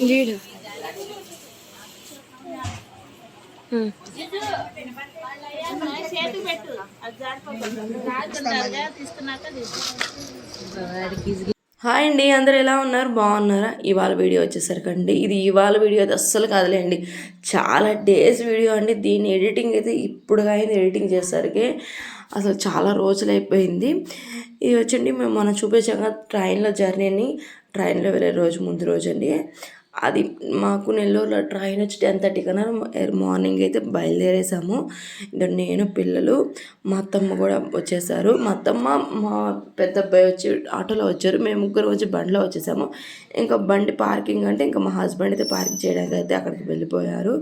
Lead చేతి పెట్టు అది జారిపోతుంది తీసుకున్నాక తీసుకో హాయ్ అండి అందరు ఎలా ఉన్నారు? బాగున్నారా? ఇవాళ వీడియో వచ్చేసరికండి ఇది ఇవాళ వీడియో అయితే అస్సలు కాదులేండి చాలా డేస్ వీడియో అండి దీని ఎడిటింగ్ అయితే ఇప్పుడు అయింది ఎడిటింగ్ చేసరికి అసలు చాలా రోజులు అయిపోయింది. ఇది వచ్చండి మేము మనం చూపించాక ట్రైన్లో జర్నీని ట్రైన్లో వెళ్ళే రోజు ముందు రోజు అండి. అది మాకు నెల్లూరులో ట్రైన్ వచ్చి టెన్ థర్టీ కన్నా మార్నింగ్ అయితే బయలుదేరేసాము. ఇంకా నేను పిల్లలు మా అత్తమ్మ కూడా వచ్చేసారు. మా అత్తమ్మ మా పెద్ద అబ్బాయి వచ్చి ఆటోలో వచ్చారు. మేము ముగ్గురు వచ్చి బండిలో వచ్చేసాము. ఇంకా బండి పార్కింగ్ అంటే ఇంకా మా హస్బెండ్ అయితే పార్కింగ్ చేయడానికి అయితే అక్కడికి వెళ్ళిపోయారు.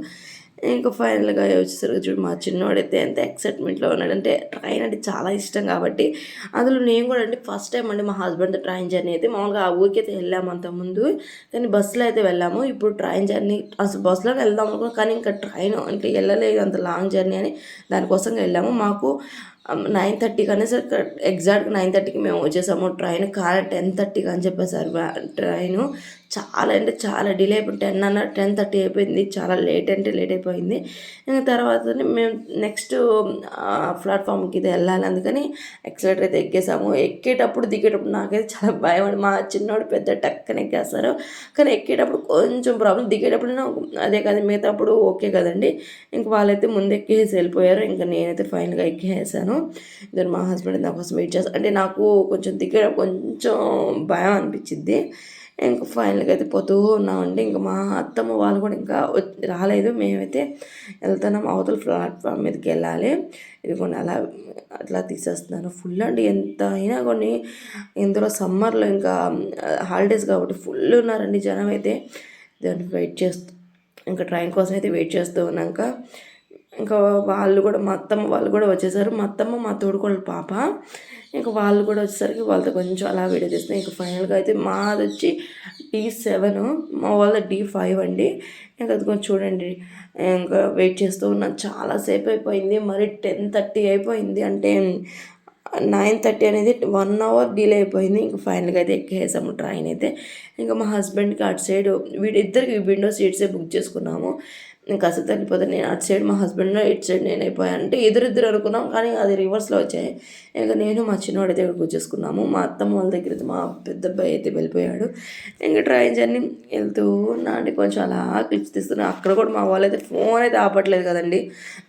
ఇంకా ఫైనల్గా వచ్చేసరికి చూడు మా చిన్నోడైతే ఎంత ఎక్సైట్మెంట్లో ఉన్నాడు. అంటే ట్రైన్ అంటే చాలా ఇష్టం కాబట్టి అందులో నేను కూడా అంటే ఫస్ట్ టైం అండి మా హస్బెండ్ ట్రైన్ జర్నీ అయితే. మామూలుగా ఆ ఊరికి అయితే వెళ్ళాము అంత ముందు కానీ బస్సులో అయితే వెళ్ళాము. ఇప్పుడు ట్రైన్ జర్నీ అసలు బస్సులో వెళ్దాం అనుకున్నాం కానీ ఇంకా ట్రైన్ అంటే వెళ్ళలేదు. అంత లాంగ్ జర్నీ అని దానికోసం వెళ్ళాము. మాకు నైన్ థర్టీకి అనేసి ఎగ్జాక్ట్గా నైన్ థర్టీకి మేము వచ్చేసాము. ట్రైన్ కాల టెన్ థర్టీకి అని చెప్పేసారు ట్రైన్ చాలా అంటే చాలా డిలే అయిపోయింది. టెన్ అన్న టెన్ థర్టీ అయిపోయింది. చాలా లేట్ అంటే లేట్ అయిపోయింది. ఇంకా తర్వాత మేము నెక్స్ట్ ప్లాట్ఫామ్కి ఇది వెళ్ళాలి. అందుకని ఎక్సలేటర్ అయితే ఎక్కేసాము. ఎక్కేటప్పుడు దిగేటప్పుడు నాకైతే చాలా భయం మా చిన్నోడు పెద్ద టక్కన ఎక్కేస్తారు. కానీ ఎక్కేటప్పుడు కొంచెం ప్రాబ్లం దిగేటప్పుడు నాకు అదే కదా మిగతాప్పుడు ఓకే కదండి. ఇంక వాళ్ళైతే ముందు ఎక్కేసి వెళ్ళిపోయారు. ఇంకా నేనైతే ఫైనల్గా ఎక్కేసాను. ఇద్దరు మా హస్బెండ్ నా కోసం వెయిట్ చేస్తాను అంటే నాకు కొంచెం దగ్గర కొంచెం భయం అనిపించింది. ఇంకా ఫైనల్గా అయితే పోతూ ఉన్నామండి. ఇంకా మా అత్తమ్మ వాళ్ళు కూడా ఇంకా రాలేదు. మేమైతే వెళ్తున్నాం. అవతల ప్లాట్ఫామ్ మీదకి వెళ్ళాలి. ఇది కొన్ని అలా అట్లా తీసేస్తున్నాను. ఫుల్ అండి. ఎంత అయినా కొన్ని ఇందులో సమ్మర్లో ఇంకా హాలిడేస్ కాబట్టి ఫుల్ ఉన్నారండి జనం అయితే. దాన్ని వెయిట్ చేస్తూ ఇంకా ట్రైన్ కోసం అయితే వెయిట్ చేస్తూ ఉన్నాక ఇంకా వాళ్ళు కూడా మా అత్తమ్మ వాళ్ళు కూడా వచ్చేసారు. మా అత్తమ్మ మా తోడుకోళ్ళ పాప. ఇంకా వాళ్ళు కూడా వచ్చేసరికి వాళ్ళతో కొంచెం అలా వీడియో చేస్తున్నాయి ఇంకా ఫైనల్గా అయితే మాది వచ్చి డి సెవెన్. మా వాళ్ళ డి ఫైవ్ అండి. ఇంకా అది కొంచెం చూడండి. ఇంకా వెయిట్ చేస్తూ ఉన్నాను. చాలాసేపు అయిపోయింది. మరి టెన్ థర్టీ అయిపోయింది. అంటే నైన్ థర్టీ అనేది వన్ అవర్ డిలే అయిపోయింది. ఇంకా ఫైనల్గా అయితే ఎక్కేసాము ట్రైన్ అయితే. ఇంకా మా హస్బెండ్కి అటు సైడ్ వీడిద్దరికి విండో సీట్సే బుక్ చేసుకున్నాము. నేను కాస్త తగ్గిపోతే నేను అటు సైడ్ మా హస్బెండ్ ఇటు సైడ్ నేను అయిపోయాను అంటే ఎదురిద్దరు అనుకున్నాం కానీ అది రివర్స్లో వచ్చాయి. ఇంకా నేను మా చిన్నవాడి దగ్గర కూర్చేసుకున్నాము మా అత్తమ్మ వాళ్ళ దగ్గర మా పెద్ద అబ్బాయి అయితే వెళ్ళిపోయాడు. ఇంకా ట్రైన్ జర్నీ వెళ్తూ ఉన్నా అంటే కొంచెం అలా క్లిప్స్ తీస్తున్నా. అక్కడ కూడా మా వాళ్ళు అయితే ఫోన్ అయితే ఆపట్లేదు కదండి.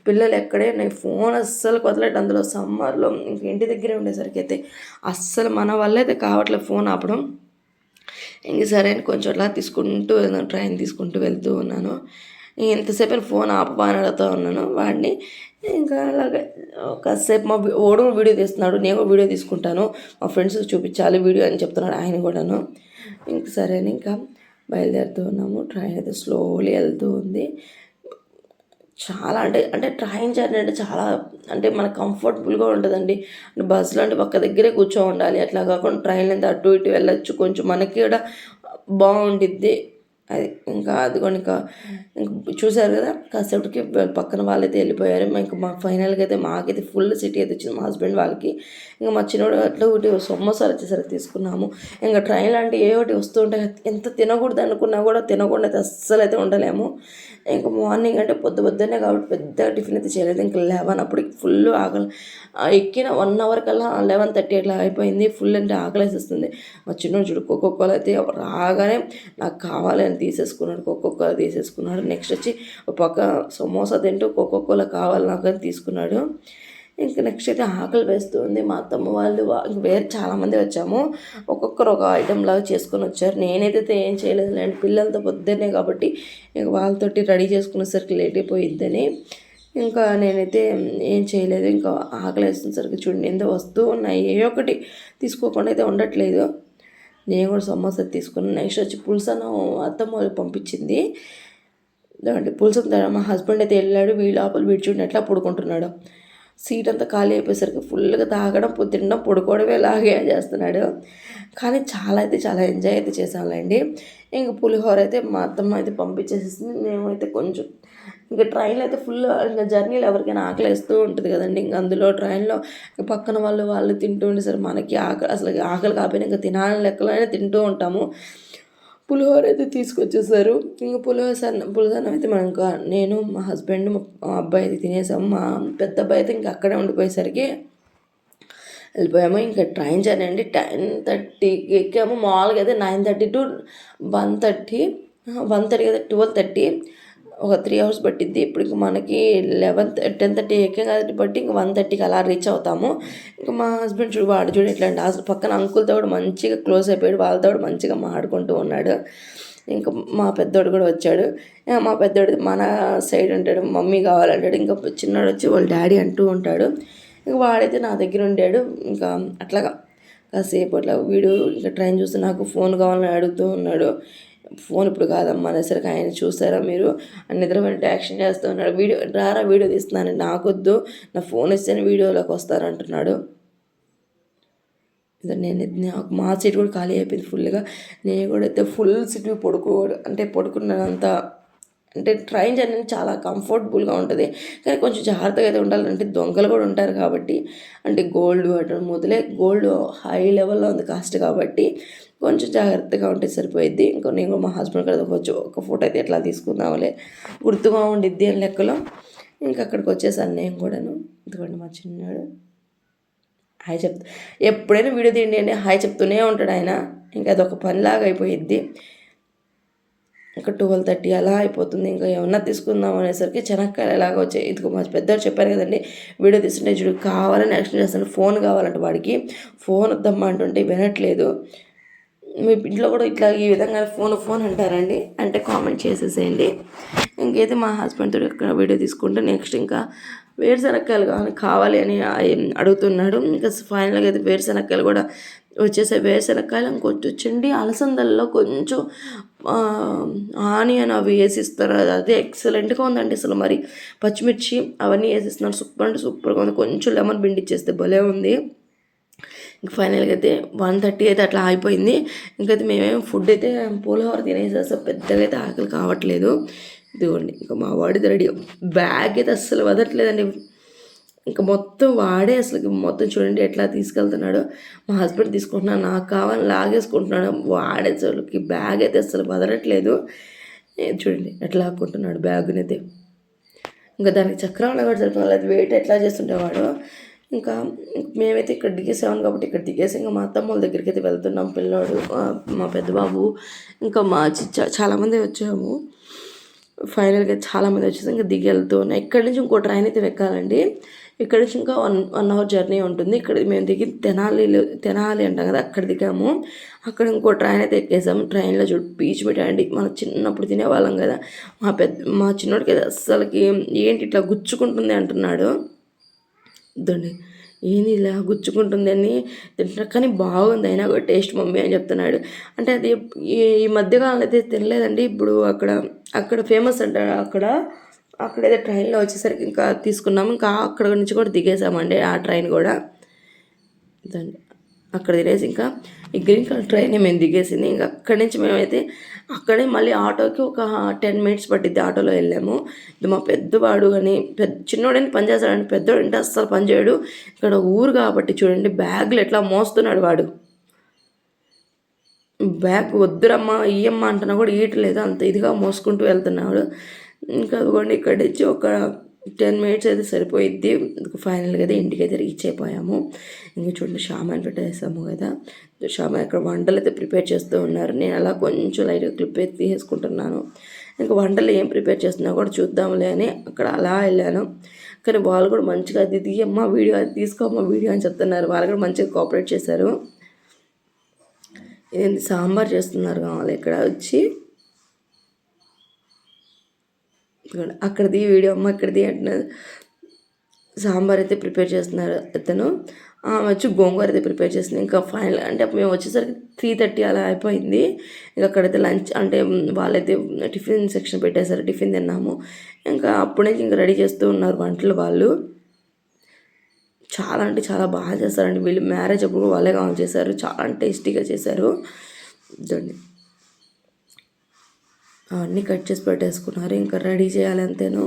పిల్లలు ఎక్కడే ఉన్నాయి ఫోన్ అస్సలు కొదలట్టు అందులో సమ్మర్లో ఇంక ఇంటి దగ్గరే ఉండేసరికి అయితే అస్సలు మన వల్ల అయితే కావట్లేదు ఫోన్ ఆపడం. ఇంక సరే అని కొంచెం అలా తీసుకుంటూ ట్రైన్ తీసుకుంటూ వెళ్తూ ఉన్నాను. ఎంతసేపు ఫోన్ ఆపమని అడుగుతూ ఉన్నాను వాడిని. ఇంకా అలాగే కాసేపు మా ఓడు వీడియో తీస్తున్నాడు నేను వీడియో తీసుకుంటాను. మా ఫ్రెండ్స్కి చూపించాలి వీడియో అని చెప్తున్నాడు ఆయన కూడాను. ఇంక సరే అని ఇంకా బయలుదేరుతూ ఉన్నాము. ట్రైన్ అయితే స్లోలీ వెళ్తూ ఉంది. చాలా అంటే అంటే ట్రైన్ జర్నీ అంటే చాలా అంటే మనకు కంఫర్టబుల్గా ఉంటుందండి. అంటే బస్సులో అంటే ఒక్క దగ్గరే కూర్చో ఉండాలి. అట్లా కాకుండా ట్రైన్ అయితే అటు ఇటు వెళ్ళొచ్చు. కొంచెం మనకి కూడా బాగుంటుంది అది ఇంకా అదిగోండి ఇంకా చూసారు కదా కాసేపటికి పక్కన వాళ్ళైతే వెళ్ళిపోయారు. ఇంకా మా ఫైనల్గా అయితే మాకైతే ఫుల్ సిటీ అయితే వచ్చింది మా హస్బెండ్ వాళ్ళకి. ఇంకా మా చిన్నోడు అట్లా ఒకటి సమోసాలు వచ్చేసరికి తీసుకున్నాము. ఇంకా ట్రైన్ లాంటి ఏ ఒకటి వస్తుంటే ఎంత తినకూడదు అనుకున్నా కూడా తినకుండా అయితే అస్సలు అయితే ఉండలేము. ఇంకా మార్నింగ్ అంటే పొద్దు పొద్దున్నే కాబట్టి పెద్ద టిఫిన్ అయితే చేయలేదు. ఇంకా లెవెన్ అప్పటికి ఫుల్ ఆకలి ఎక్కిన వన్ అవర్ కల్లా లెవెన్ థర్టీ అట్లా అయిపోయింది. ఫుల్ అంటే ఆకలేసేస్తుంది. మా చిన్నోడు చూడు కోకోకోలు అయితే రాగానే నాకు కావాలి తీసేసుకున్నాడు కోకోకోలా తీసేసుకున్నాడు. నెక్స్ట్ వచ్చి ఒక పక్క సమోసా తింటూ కోకోకోలా కావాలి నాకు అని తీసుకున్నాడు. ఇంకా నెక్స్ట్ అయితే ఆకలి వేస్తుంది మా అత్తమ్మ వాళ్ళు వేరే చాలామంది వచ్చాము. ఒక్కొక్కరు ఒక ఐటెం లాగా చేసుకొని వచ్చారు. నేనైతే ఏం చేయలేదు లేండి పిల్లలతో పొద్దున్నే కాబట్టి ఇంక వాళ్ళతోటి రెడీ చేసుకునేసరికి లేట్ అయిపోయిద్దని. ఇంకా నేనైతే ఏం చేయలేదు. ఇంకా ఆకలి వేస్తున్నసరికి చూడండి ఎంత వస్తువు ఉన్నాయి ఏ ఒకటి తీసుకోకుండా అయితే ఉండట్లేదు. నేను కూడా సమోసా తీసుకున్నాను నెక్స్ట్ వచ్చి పులుసను అత్తమ్మ వాళ్ళు పంపించింది. అంటే పులుసు మా హస్బెండ్ అయితే వెళ్ళాడు వీళ్ళు లోపల విడిచుండి ఎట్లా పడుకుంటున్నాడు. సీట్ అంతా ఖాళీ అయిపోయేసరికి ఫుల్గా తాగడం తినడం పడుకోవడమే లాగే చేస్తున్నాడు. కానీ చాలా అయితే చాలా ఎంజాయ్ అయితే చేసాంలేండి ఇంక పులిహోర అయితే మా అత్తమ్మ అయితే పంపించేసేసింది. మేమైతే కొంచెం ఇంకా ట్రైన్లో అయితే ఫుల్ ఇంకా జర్నీలో ఎవరికైనా ఆకలి వేస్తూ ఉంటుంది కదండి. ఇంకా అందులో ట్రైన్లో పక్కన వాళ్ళు వాళ్ళు తింటూ ఉండేసరికి మనకి ఆకలి అసలు ఆకలి కాకపోయినా ఇంకా తినాలని లెక్కలోనే తింటూ ఉంటాము. పులిహోర అయితే తీసుకొచ్చేసారు. ఇంకా పులిహోర సన్న పులిహోర అయితే మనం ఇంకా నేను మా హస్బెండ్ మా అబ్బాయి అయితే తినేసాము. మా పెద్ద అబ్బాయి అయితే ఇంకా అక్కడే ఉండిపోయేసరికి వెళ్ళిపోయాము. ఇంకా ట్రైన్ జర్నీ అండి. టెన్ థర్టీకి ఎక్కాము. మామూలుగా అయితే nine thirty to one thirty one thirty అయితే ట్వెల్వ్ థర్టీ. ఒక త్రీ అవర్స్ పట్టిద్ది. ఇప్పుడు ఇంక మనకి లెవెన్ టెన్ థర్టీ ఎక్కాం కాబట్టి బట్టి ఇంక వన్ థర్టీకి అలా రీచ్ అవుతాము. ఇంకా మా హస్బెండ్ చూడు వాడు చూడు ఇట్లాంటి అసలు పక్కన అంకుల్తో కూడా మంచిగా క్లోజ్ అయిపోయాడు. వాళ్ళతో కూడా మంచిగా మాట్లాడుకుంటూ ఉన్నాడు. ఇంకా మా పెద్దోడు కూడా వచ్చాడు. ఇంకా మా పెద్దోడు మన సైడ్ ఉంటాడు మమ్మీ కావాలంటాడు. ఇంకా చిన్నోడు వచ్చి వాళ్ళ డాడీ అంటూ ఉంటాడు. ఇంకా వాడైతే నా దగ్గర ఉండాడు. ఇంకా అట్లాగా కాసేపు అట్లా వీడు ఇంకా ట్రైన్ చూస్తే నాకు ఫోన్ కావాలని అడుగుతూ ఉన్నాడు. ఫోన్ ఇప్పుడు కాదమ్మా అనేసరికి ఆయన చూసారా మీరు? నిద్రపోయినట్టు యాక్షన్ చేస్తూ ఉన్నాడు. వీడియో రారా వీడియో తీస్తున్నాను నాకొద్దు నా ఫోన్ ఇస్తేనే వీడియోలోకి వస్తారంటున్నాడు ఇదో నేను నాకు మా సీట్ కూడా ఖాళీ అయిపోయింది ఫుల్గా నేను కూడా అయితే ఫుల్ సీట్ పడుకో అంటే పడుకున్నంత అంటే ట్రైన్ జర్నీ చాలా కంఫర్టబుల్గా ఉంటుంది. కానీ కొంచెం జాగ్రత్తగా అయితే ఉండాలంటే దొంగలు కూడా ఉంటారు కాబట్టి అంటే గోల్డ్ అటు మొదలే గోల్డ్ హై లెవెల్లో ఉంది కాస్ట్ కాబట్టి కొంచెం జాగ్రత్తగా ఉంటే సరిపోయిద్ది. ఇంకా నేను కూడా మా హస్బెండ్ కూడా కొంచెం ఒక ఫోటో అయితే ఎట్లా తీసుకుందాంలే గుర్తుగా ఉండిద్ది అని లెక్కలో. ఇంకా అక్కడికి వచ్చేసాను నేను కూడాను. ఎందుకంటే మా చిన్నాడు. హాయ్ చెప్తా ఎప్పుడైనా వీడియో తీయండి అంటే హాయ్ చెప్తూనే ఉంటాడు ఆయన. ఇంకా అదొక పనిలాగా అయిపోయిద్ది. ఇంకా ట్వెల్వ్ థర్టీ అలా అయిపోతుంది. ఇంకా ఏమన్నా తీసుకుందాం అనేసరికి చెనక్కాయలు ఎలాగ వచ్చాయి. ఇదిగో మా పెద్దవాడు చెప్పారు కదండి వీడియో తీసుకుంటే చూడు కావాలని యాక్షన్ చేస్తాను ఫోన్ కావాలంటే వాడికి. ఫోన్ వద్దమ్మా అంటుంటే వినట్లేదు. మీ ఇంట్లో కూడా ఇట్లా ఈ విధంగా ఫోన్ ఫోన్ అంటారండి? అంటే కామెంట్ చేసేసేయండి. ఇంకైతే మా హస్బెండ్ తోటి ఇక్కడ వీడియో తీసుకుంటే నెక్స్ట్ ఇంకా వేరుశనక్కాయలు కావాలి కావాలి అని అడుగుతున్నాడు. ఇంకా ఫైనల్గా అయితే వేరుశనక్కాయలు కూడా వచ్చేసే వేరుశనక్కాయలు ఇంకొంచెం వచ్చండి అలసందల్లో కొంచెం ఆనియన్ అవి వేసిస్తారు. అది అదే ఎక్సలెంట్గా ఉందండి అసలు మరి. పచ్చిమిర్చి అవన్నీ వేసిస్తున్నారు. సూపర్ అంటే సూపర్గా ఉంది. కొంచెం లెమన్ పిండి ఇచ్చేస్తే భలే ఉంది. ఇంక ఫైనల్గా అయితే వన్ థర్టీ అయితే అట్లా అయిపోయింది ఇంకైతే మేమేం ఫుడ్ అయితే పులిహోర తినేసేస్తాం అసలు పెద్దగా అయితే ఆకలి కావట్లేదు. ఇదిగోండి ఇంకా మా వాడిది రెడీ. బ్యాగ్ అయితే అస్సలు వదట్లేదండి. ఇంకా మొత్తం వాడే అసలు మొత్తం చూడండి ఎట్లా తీసుకెళ్తున్నాడు. మా హస్బెండ్ తీసుకుంటున్నాను నాకు కావాలని లాగేసుకుంటున్నాడు. వాడే అసలుకి బ్యాగ్ అయితే అసలు వదలట్లేదు. చూడండి ఎట్లా లాక్కుంటున్నాడు బ్యాగ్ని అయితే ఇంకా దానికి చక్రం కూడా సరిపోవాలి అది వెయిట్ ఎట్లా చేస్తుండేవాడు ఇంకా మేమైతే ఇక్కడ దిగేసాము కాబట్టి ఇక్కడ దిగేసి ఇంకా మా అత్తమ్మ వాళ్ళ దగ్గరికి అయితే వెళ్తున్నాం. పిల్లోడు మా పెద్దబాబు ఇంకా మా చిచ్చ చాలామంది వచ్చాము. ఫైనల్గా చాలామంది వచ్చేసి ఇంకా దిగి వెళ్తూ ఉన్నాయి ఇక్కడి నుంచి ఇంకో ట్రైన్ అయితే ఎక్కాలండి. ఇక్కడ నుంచి ఇంకా వన్ వన్ అవర్ జర్నీ ఉంటుంది. ఇక్కడ మేము దిగి తెనాలి తెనాలి అంటాం కదా అక్కడ దిగాము. అక్కడ ఇంకో ట్రైన్ అయితే ఎక్కేసాము. ట్రైన్లో చూడు పీచు మిఠాయి మనం చిన్నప్పుడు తినేవాళ్ళం కదా. మా పెద్ద మా చిన్నోడికి అయితే అస్సలకి ఏంటి ఇట్లా గుచ్చుకుంటుంది అంటున్నాడు. ఇదండి ఏంది ఇలా గుచ్చుకుంటుంది అని తింటున్నా కానీ బాగుంది అయినా కూడా టేస్ట్ మమ్మీ అని చెప్తున్నాడు. అంటే అది ఈ ఈ మధ్యకాలంలో అయితే తినలేదండి. ఇప్పుడు అక్కడ అక్కడ ఫేమస్ అంట అక్కడ అక్కడైతే ట్రైన్లో వచ్చేసరికి ఇంకా తీసుకున్నాము. ఇంకా అక్కడ నుంచి కూడా దిగేసామండి ఆ ట్రైన్ కూడా. ఇదండి. అక్కడ తినేసి ఇంకా ఈ గ్రీన్ కలర్ ట్రైన్ మేము దిగేసింది. ఇంకా అక్కడి నుంచి మేమైతే అక్కడే మళ్ళీ ఆటోకి ఒక టెన్ మినిట్స్ పట్టిద్ది ఆటోలో వెళ్ళాము. ఇది మా పెద్దవాడు కానీ పెద్ద చిన్నోడని పని చేస్తాడండి పెద్దోడు అంటే అస్సలు పని చేయడు. ఇక్కడ ఊరు కాబట్టి చూడండి బ్యాగులు ఎట్లా మోస్తున్నాడు వాడు. బ్యాగ్ వద్దురమ్మా ఇయ్యమ్మ అంటున్నా కూడా ఈయట్లేదు అంత ఇదిగా మోసుకుంటూ వెళ్తున్నాడు. ఇంకా అదిగోండి ఇక్కడ నుంచి ఒక టెన్ మినిట్స్ అయితే సరిపోయిద్ది. ఫైనల్గా అయితే ఇంటికి అయితే రీచ్ అయిపోయాము. ఇంకా చూడండి షామాన్ పెట్టేసాము కదా. షామాన్ ఇక్కడ వంటలు అయితే ప్రిపేర్ చేస్తూ ఉన్నారు. నేను అలా కొంచెం లైట్గా క్లిప్ అయితే తీసేసుకుంటున్నాను. ఇంకా వంటలు ఏం ప్రిపేర్ చేస్తున్నా కూడా చూద్దాంలే అని అక్కడ అలా వెళ్ళాను. కానీ వాళ్ళు కూడా మంచిగా అది తీయమ్మా వీడియో అది తీసుకోమ్మా వీడియో అని చెప్తున్నారు. వాళ్ళు కూడా మంచిగా కోఆపరేట్ చేశారు. ఇది సాంబార్ చేస్తున్నారు కావాలి ఇక్కడ వచ్చి. ఇదిగోండి అక్కడిది వీడియో అమ్మ అక్కడిది అంటున్నారు సాంబార్ అయితే ప్రిపేర్ చేస్తున్నారు అతను. ఆమె వచ్చి గోంగూర అయితే ప్రిపేర్ చేస్తుంది. ఇంకా ఫైనల్ అంటే మేము వచ్చేసరికి త్రీ థర్టీ అలా అయిపోయింది. ఇంకా అక్కడైతే లంచ్ అంటే వాళ్ళైతే టిఫిన్ సెక్షన్ పెట్టేశారు. టిఫిన్ తిన్నాము. ఇంకా అప్పుడే ఇంకా రెడీ చేస్తూ ఉన్నారు వంటలు వాళ్ళు. చాలా అంటే చాలా బాగా చేస్తారండి. వీళ్ళు మ్యారేజ్ అప్పుడు వాళ్ళే కావాలి చేశారు. చాలా టేస్టీగా చేశారు. చూడండి. అవన్నీ కట్ చేసి పెట్టేసుకున్నారు. ఇంకా రెడీ చేయాలి అంతేను.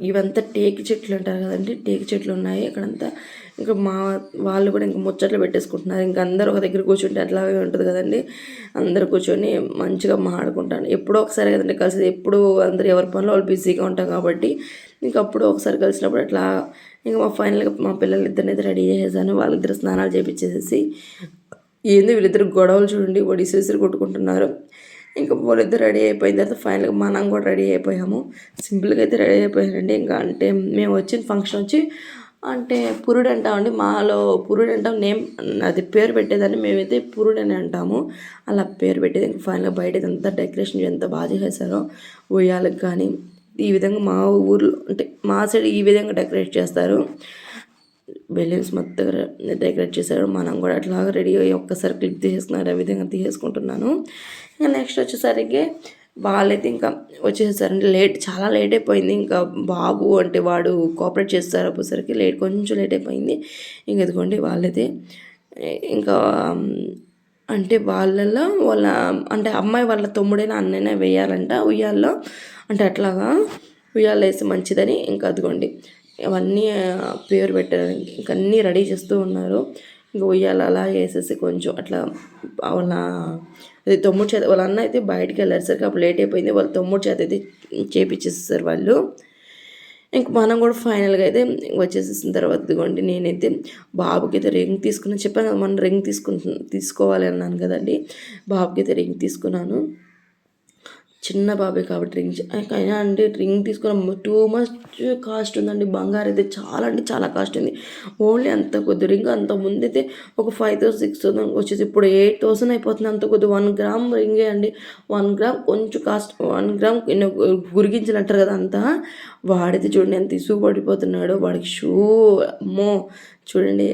ఇవంతా టేకు చెట్లు అంటారు కదండి. టేకు చెట్లు ఉన్నాయి అక్కడంతా ఇంకా మా వాళ్ళు కూడా ఇంకా ముచ్చట్లు పెట్టేసుకుంటున్నారు. ఇంకా అందరూ ఒక దగ్గర కూర్చుంటే అట్లాగే ఉంటుంది కదండి. అందరు కూర్చొని మంచిగా మాట్లాడుకుంటాను. ఎప్పుడో ఒకసారి కదండి కలిసి ఎప్పుడు అందరు ఎవరి పనిలో వాళ్ళు బిజీగా ఉంటాం కాబట్టి ఇంక అప్పుడు ఒకసారి కలిసినప్పుడు అట్లా ఇంకా మా ఫైనల్గా మా పిల్లలు ఇద్దరినైతే రెడీ చేసేసాను. వాళ్ళిద్దరు స్నానాలు చేపించేసేసి ఏంది వీళ్ళిద్దరు గొడవలు చూడండి ఒడిసేసి కొట్టుకుంటున్నారు. ఇంకా వాళ్ళిద్దరు రెడీ అయిపోయిన తర్వాత ఫైనల్గా మనం కూడా రెడీ అయిపోయాము. సింపుల్గా అయితే రెడీ అయిపోయానండి ఇంకా అంటే మేము వచ్చిన ఫంక్షన్ వచ్చి అంటే పురుడు అంటామండి. మాలో పురుడు అంటాం నేమ్ అది పేరు పెట్టేదాన్ని మేమైతే పురుడు అని అంటాము. అలా పేరు పెట్టేది. ఇంకా ఫైనల్గా బయట ఎంత డెకరేషన్ ఎంత బాగా చేశారో ఉయ్యాలకు కానీ ఈ విధంగా మా ఊర్లో అంటే మా సైడ్ ఈ విధంగా డెకరేట్ చేస్తారు. బెలూన్స్ మొత్తం డెకరేట్ చేశారు. మనం కూడా అట్లాగా రెడీ అయ్యి ఒక్కసారి క్లిప్ తీసేసుకున్నారు ఆ విధంగా తీసేసుకుంటున్నాను. ఇంకా నెక్స్ట్ వచ్చేసరికి వాళ్ళైతే ఇంకా వచ్చేసారంటే లేట్ చాలా లేట్ అయిపోయింది. ఇంకా బాబు అంటే వాడు కోఆపరేట్ చేస్తారు అప్పటిసరికి. లేట్ కొంచెం లేట్ అయిపోయింది. ఇంక ఎదుకోండి వాళ్ళైతే ఇంకా అంటే వాళ్ళలో వాళ్ళ అంటే అమ్మాయి వాళ్ళ తమ్ముడైనా అన్నైనా వేయాలంట. ఉయ్యాల్లో అంటే అట్లాగా ఉయ్యాలు మంచిదని ఇంకా అదిగోండి. అవన్నీ పేరు పెట్టడానికి ఇంక అన్నీ రెడీ చేస్తూ ఉన్నారు. ఇంకా ఉయ్యాల అలా వేసేసి కొంచెం అట్లా వాళ్ళ అది తమ్ముడు చేత వాళ్ళ అన్న అయితే బయటికి వెళ్ళారు సరికి అప్పుడు లేట్ అయిపోయింది. వాళ్ళ తమ్ముడు చేత అయితే చేపించేస్తారు వాళ్ళు. ఇంక మనం కూడా ఫైనల్గా అయితే వచ్చేసేసిన తర్వాత ఇదిగోండి నేనైతే బాబుకి అయితే రింగ్ తీసుకున్నాను చెప్పాను కదా మనం రింగ్ తీసుకుంటు తీసుకోవాలి అన్నాను కదండి. బాబుకి అయితే రింగ్ తీసుకున్నాను. చిన్న బాబే కాబట్టి రింగ్ అయినా అంటే రింగ్ తీసుకున్న టూ మచ్ కాస్ట్ ఉందండి. బంగారు అయితే చాలా అంటే చాలా కాస్ట్ ఉంది. ఓన్లీ అంత కొద్ది రింగ్ అంత ముందు అయితే ఒక ఫైవ్ థౌసండ్ సిక్స్ థౌసండ్ వచ్చేసి ఇప్పుడు ఎయిట్ థౌసండ్ అయిపోతుంది. అంత కొద్ది వన్ గ్రామ్ రింగే అండి. వన్ గ్రామ్ కొంచెం కాస్ట్ వన్ గ్రామ్ గురిగించినట్టారు కదా అంతా. వాడితే చూడండి ఎంత ఇసుగు పడిపోతున్నాడో వాడికి షూ అమ్మో! చూడండి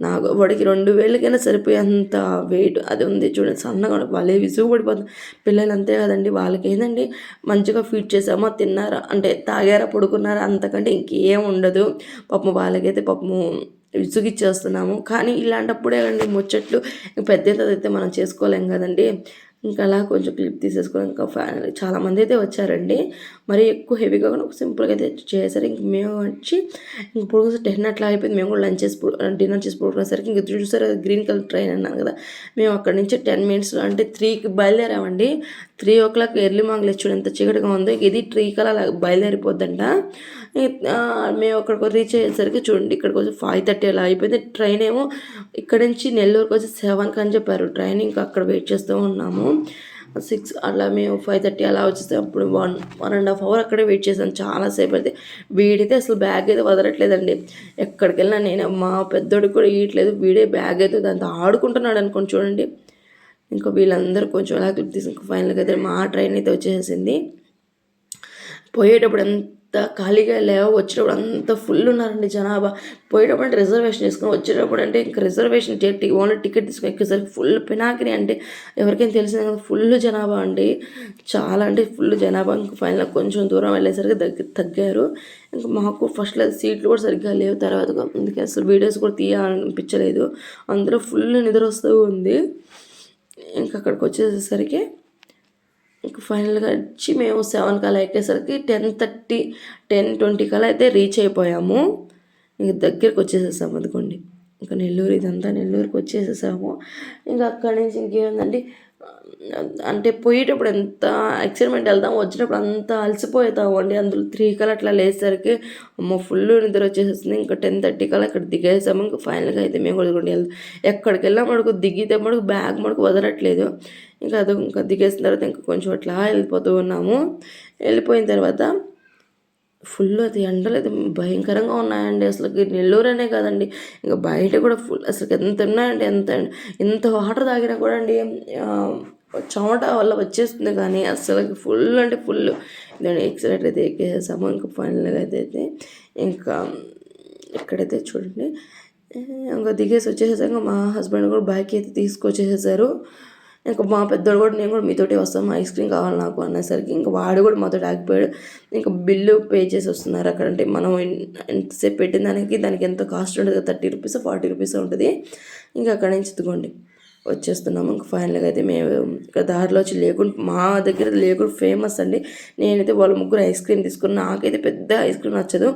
నాకు వాడికి రెండు వేలకైనా సరిపోయేంత వెయిట్ అది ఉంది. చూడండి సన్నగా వాళ్ళే విసుగు పడిపోతుంది. పిల్లలు అంతే కదండి. వాళ్ళకి ఏంటండి మంచిగా ఫీడ్ చేసామా తిన్నారా? అంటే తాగారా? పడుకున్నారా? అంతకంటే ఇంకేం ఉండదు. పాపం వాళ్ళకైతే పాపము విసుగిచ్చేస్తున్నాము. కానీ ఇలాంటప్పుడే అండి ముచ్చట్లు. పెద్ద అయితే మనం చేసుకోలేం కదండి. ఇంకా అలా కొంచెం క్లిప్ తీసేసుకొని ఇంకా ఫ్యాన్ చాలామంది అయితే వచ్చారండి. మరి ఎక్కువ హెవీగా కూడా సింపుల్గా అయితే చేశారు. ఇంక మేము వచ్చి ఇంక పొడుగు టెన్ అట్లా అయిపోయింది. మేము కూడా లంచ్ చేసి డిన్నర్ చేసి పడుకునేసరికి ఇంక చూసారు గ్రీన్ కలర్ ట్రైన్ అన్నాను కదా. మేము అక్కడి నుంచి టెన్ మినిట్స్లో అంటే త్రీకి బయలుదేరామండి. Three o'clock early morning లేచి ఎంత చీకటిగా ఉందో. ఇది ట్రీ కల్లా బయలుదేరిపోద్దంట. మేము అక్కడికి రీచ్ అయ్యేసరికి చూడండి ఇక్కడికి వచ్చి ఫైవ్ థర్టీ అలా అయిపోయింది. ట్రైన్ ఏమో ఇక్కడ నుంచి నెల్లూరుకి వచ్చి సెవెన్కి అని చెప్పారు. ట్రైన్ ఇంకా అక్కడ వెయిట్ చేస్తూ ఉన్నాము. సిక్స్ అలా మేము ఫైవ్ థర్టీ అలా వచ్చేస్తే అప్పుడు one one and half hour అక్కడే వెయిట్ చేశాను. చాలాసేపు అయితే వీడైతే అసలు బ్యాగ్ అయితే వదలట్లేదండి. ఎక్కడికి వెళ్ళినా నేను మా పెద్దోడు కూడా ఇవ్వట్లేదు వీడే బ్యాగ్ అయితే దాంతో ఆడుకుంటున్నాడు అనుకోండి చూడండి. ఇంకా వీళ్ళందరూ కొంచెం అలా క్లిప్ తీసుకు ఫైనల్గా అయితే మా ట్రైన్ అయితే వచ్చేసింది. పోయేటప్పుడు అంత ఖాళీగా లేవు. వచ్చేటప్పుడు అంత ఫుల్ ఉన్నారండి జనాభా. పోయేటప్పుడు అంటే రిజర్వేషన్ చేసుకుని వచ్చేటప్పుడు అంటే ఇంకా రిజర్వేషన్ ఓన్లీ టికెట్ తీసుకుని ఎక్కేసరికి ఫుల్ పినాకిని అంటే ఎవరికైనా తెలిసింది కదా ఫుల్ జనాభా అండి. చాలా అంటే ఫుల్ జనాభా. ఇంకా ఫైనల్ కొంచెం దూరం వెళ్ళేసరికి దగ్గ తగ్గారు. ఇంకా మాకు ఫస్ట్లో సీట్లు కూడా సరిగ్గా లేవు. తర్వాత అందుకే అసలు వీడియోస్ కూడా తీయాలనిపించలేదు. అందులో ఫుల్ నిద్ర వస్తూ ఉంది. ఇంకా అక్కడికి వచ్చేసరికి ఇంకా ఫైనల్గా వచ్చి మేము సెవెన్ కల్లా ఎక్కేసరికి టెన్ థర్టీ టెన్ ట్వంటీ కల్లా అయితే రీచ్ అయిపోయాము. ఇంక దగ్గరికి వచ్చేసేసాము అందుకోండి ఇంకా నెల్లూరు ఇదంతా నెల్లూరుకి వచ్చేసేసాము ఇంకా అక్కడి నుంచి ఇంకేముందండి? అంటే పోయేటప్పుడు ఎంత ఎక్సైట్మెంట్ వెళ్తాం వచ్చినప్పుడు అంత అలసిపోతాము అండి అందులో త్రీ కల్లా అట్లా లేసరికి అమ్మ ఫుల్ నిద్ర వచ్చేసేస్తుంది ఇంకా టెన్ థర్టీ కల్లా ఇక్కడ దిగేసాము. ఇంకా ఫైనల్గా అయితే మేము కొడుకుండి వెళ్దాం. ఎక్కడికి వెళ్ళాం మనకు దిగితే మనకు బ్యాగ్ మనకు వదలట్లేదు. ఇంకా అది ఇంకా దిగేసిన తర్వాత ఇంకా కొంచెం అట్లా వెళ్ళిపోతూ ఉన్నాము. వెళ్ళిపోయిన తర్వాత ఫుల్ అది ఎండలు అయితే భయంకరంగా ఉన్నాయండి. అసలు నెల్లూరు అనే కాదండి. ఇంకా బయట కూడా ఫుల్ అసలు ఎంత ఉన్నాయండి ఎంత ఎంత వాటర్ తాగినా కూడా అండి చెమట వల్ల వచ్చేస్తుంది కానీ అసలు ఫుల్ అంటే ఫుల్. దాన్ని ఎక్సలెంట్ అయితే ఎక్కేసాము ఇంకా ఫైనల్గా అయితే ఇంకా ఇక్కడైతే చూడండి. ఇంకా దిగేసి వచ్చేసాక మా హస్బెండ్ కూడా బైక్ అయితే తీసుకొచ్చేసేసారు. ఇంకా మా పెద్దోడు కూడా నేను కూడా మీతోటి వస్తాము ఐస్ క్రీమ్ కావాలి నాకు అనేసరికి ఇంకా వాడు కూడా మాతో ఆగిపోయాడు. ఇంకా బిల్లు పే చేసి వస్తున్నారు అక్కడ. అంటే మనం ఎంతసేపు పెట్టిన దానికి దానికి ఎంత కాస్ట్ ఉంటుంది థర్టీ రూపీస్ ఫార్టీ రూపీస్ ఉంటుంది. ఇంకా అక్కడ నుంచి ఎత్తుకోండి వచ్చేస్తున్నాము. ఇంకా ఫైనల్గా అయితే మేము ఇక్కడ దారిలో వచ్చి లేకుండా మా దగ్గర లేకుండా ఫేమస్ అండి. నేనైతే వాళ్ళ ముగ్గురు ఐస్ క్రీమ్ తీసుకుని నాకైతే పెద్ద ఐస్ క్రీమ్ నచ్చదు.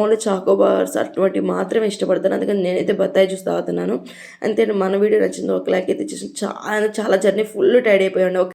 ఓన్లీ చాకోబార్స్ అటువంటివి మాత్రమే ఇష్టపడతాను. అందుకని నేనైతే బత్తాయి జ్యూస్ తాగుతున్నాను. అంతే మన వీడియో నచ్చింది ఒక లైక్ అయితే చేసి చాలా చాలా జర్నీ ఫుల్ టైడ్ అయిపోయాను.